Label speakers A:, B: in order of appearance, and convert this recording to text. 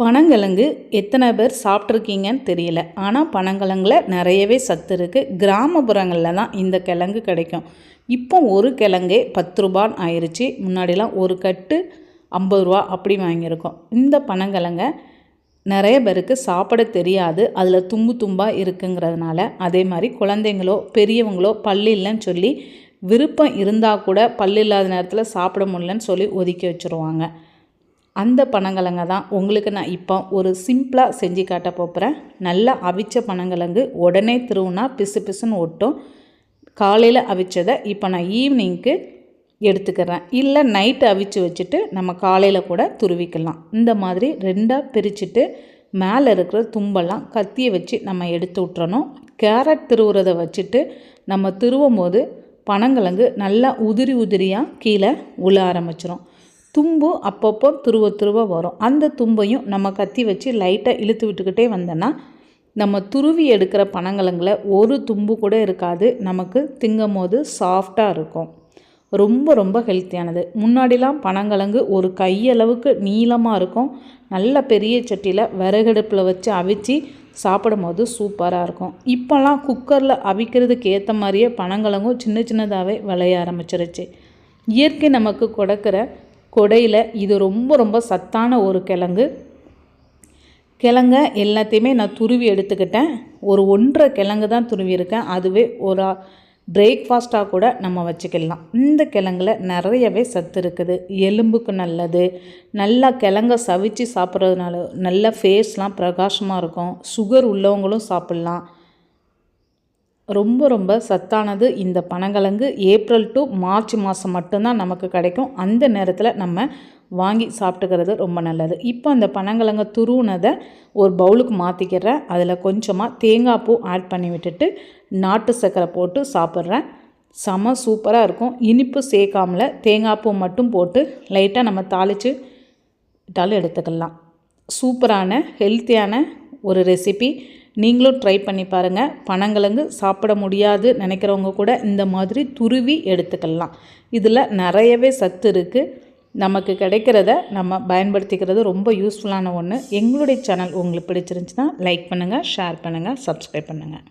A: பனங்கிழங்கு எத்தனை பேர் சாப்பிட்ருக்கீங்கன்னு தெரியல. ஆனால் பனங்கிழங்குல நிறையவே சத்து இருக்குது கிராமப்புறங்களில் தான் இந்த கிழங்கு கிடைக்கும். இப்போ ஒரு கிழங்கே பத்து ரூபான்னு ஆயிடுச்சு முன்னாடிலாம் ஒரு கட்டு ஐம்பது ரூபா அப்படி வாங்கியிருக்கோம். இந்த பனங்கிழங்க நிறைய பேருக்கு சாப்பிட தெரியாது. அதில் தும்பு தும்பாக இருக்குங்கிறதுனால அதே மாதிரி குழந்தைங்களோ பெரியவங்களோ பல்லு இல்லைன்னு சொல்லி விருப்பம் இருந்தால் கூட பல்லு இல்லாத நேரத்தில் சாப்பிட முடியலன்னு சொல்லி ஒதுக்கி வச்சுருவாங்க. அந்த பனங்கிழங்க தான் உங்களுக்கு நான் இப்போ ஒரு சிம்பிளாக செஞ்சு காட்ட போகிறேன் நல்லா அவிச்ச பனங்கிழங்கு உடனே திருவுனா பிசு பிசுன்னு ஒட்டும். காலையில் அவிச்சதை இப்போ நான் ஈவினிங்க்கு எடுத்துக்கிறேன். இல்லை நைட்டு அவிச்சு வச்சுட்டு நம்ம காலையில் கூட துருவிக்கலாம். இந்த மாதிரி ரெண்டாக பிரிச்சுட்டு மேலே இருக்கிற தும்பெல்லாம் கத்தியை வச்சு நம்ம எடுத்து விட்டுறணும் கேரட் திருவுறதை வச்சுட்டு நம்ம திருவும் போது பனங்கிழங்கு நல்லா உதிரி உதிரியாக கீழே உள்ள ஆரம்பிச்சிடும் தும்பு அப்பப்போ துருவ துருவ வரும். அந்த தும்பையும் நம்ம கத்தி வச்சு லைட்டாக இழுத்து விட்டுக்கிட்டே வந்தோன்னா நம்ம துருவி எடுக்கிற பனங்கிழங்குல ஒரு தும்பு கூட இருக்காது. நமக்கு திங்கும் போது சாஃப்டாக இருக்கும். ரொம்ப ரொம்ப ஹெல்த்தியானது முன்னாடிலாம் பனங்கிழங்கு ஒரு கையளவுக்கு நீளமாக இருக்கும். நல்ல பெரிய சட்டியில் விறகடுப்பில் வச்சு அவிச்சு சாப்பிடும் போது சூப்பராக இருக்கும். இப்போல்லாம் குக்கரில் அவிக்கிறதுக்கு ஏற்ற மாதிரியே பனங்கிழங்கும் சின்ன சின்னதாகவே விளைய ஆரம்பிச்சிருச்சு. இயற்கை நமக்கு கொடுக்குற கொடையில் இது ரொம்ப ரொம்ப சத்தான ஒரு கிழங்கு. கிழங்க எல்லாத்தையுமே நான் துருவி எடுத்துக்கிட்டேன். ஒரு ஒன்றரை கிழங்கு தான் துருவியிருக்கேன். அதுவே ஒரு பிரேக்ஃபாஸ்ட்டாக கூட நம்ம வச்சுக்கலாம். இந்த கிழங்குல நிறையவே சத்து இருக்குது. எலும்புக்கு நல்லது. நல்லா கிழங்க சவிச்சு சாப்பிட்றதுனால நல்ல ஃபேஸ்லாம் பிரகாசமாக இருக்கும். சுகர் உள்ளவங்களும் சாப்பிட்லாம். ரொம்ப ரொம்ப சத்தானது இந்த பனங்கிழங்கு ஏப்ரல் டு மார்ச் மாதம் மட்டும்தான் நமக்கு கிடைக்கும். அந்த நேரத்தில் நம்ம வாங்கி சாப்பிட்டுக்கிறது ரொம்ப நல்லது. இப்போ அந்த பனங்கிழங்க துருவுனதை ஒரு பவுலுக்கு மாற்றிக்கிறேன் அதில் கொஞ்சமாக தேங்காய் பூ ஆட் பண்ணி விட்டுட்டு நாட்டு சர்க்கரை போட்டு சாப்பிட்றேன். செம சூப்பராக இருக்கும். இனிப்பு சேர்க்காமல தேங்காய் பூ மட்டும் போட்டு லைட்டாக நம்ம தாளித்து விட்டாலும் எடுத்துக்கலாம். சூப்பரான ஹெல்த்தியான ஒரு ரெசிபி நீங்களும் ட்ரை பண்ணி பாருங்கள் பனங்கிழங்கு சாப்பிட முடியாது நினைக்கிறவங்க கூட இந்த மாதிரி துருவி எடுத்துக்கலாம். இதில் நிறையவே சத்து இருக்குது நமக்கு கிடைக்கிறத நம்ம பயன்படுத்திக்கிறது ரொம்ப யூஸ்ஃபுல்லான ஒன்று எங்களுடைய சேனல் உங்களுக்கு பிடிச்சிருந்துச்சுன்னா லைக் பண்ணுங்கள் ஷேர் பண்ணுங்கள் சப்ஸ்கிரைப் பண்ணுங்கள்